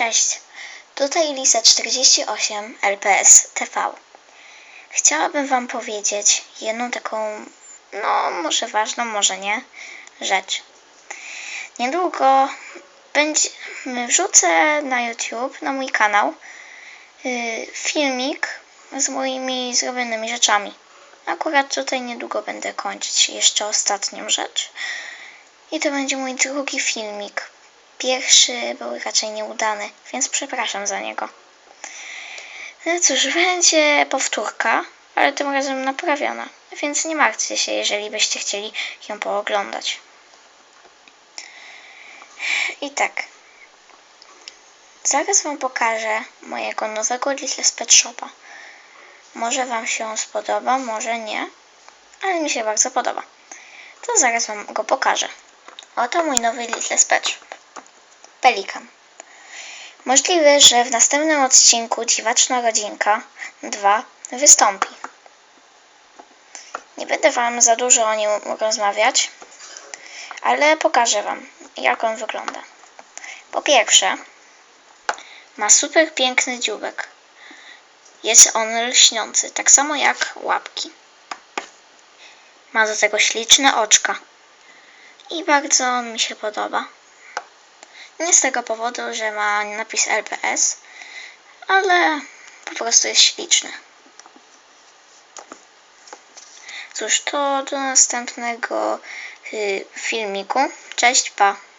Cześć, tutaj Lisa48 LPS TV. Chciałabym Wam powiedzieć jedną taką, no może ważną, może nie, rzecz. Niedługo będzie, wrzucę na YouTube, na mój kanał, y, filmik z moimi zrobionymi rzeczami. Akurat tutaj niedługo będę kończyć jeszcze ostatnią rzecz. I to będzie mój drugi filmik. Pierwszy był raczej nieudany, więc przepraszam za niego. No cóż, będzie powtórka, ale tym razem naprawiona, więc nie martwcie się, jeżeli byście chcieli ją pooglądać. I tak. Zaraz Wam pokażę mojego nowego Little Pet Shopa. Może Wam się on spodoba, może nie, ale mi się bardzo podoba. To zaraz Wam go pokażę. Oto mój nowy Little Pet. Pelikan. Możliwe, że w następnym odcinku Dziwaczna Rodzinka 2 wystąpi. Nie będę Wam za dużo o nim rozmawiać, ale pokażę Wam, jak on wygląda. Po pierwsze, ma super piękny dzióbek. Jest on lśniący, tak samo jak łapki. Ma do tego śliczne oczka. I bardzo mi się podoba. Nie z tego powodu, że ma napis LPS, ale po prostu jest śliczny. Cóż, to do następnego y, filmiku. Cześć, pa!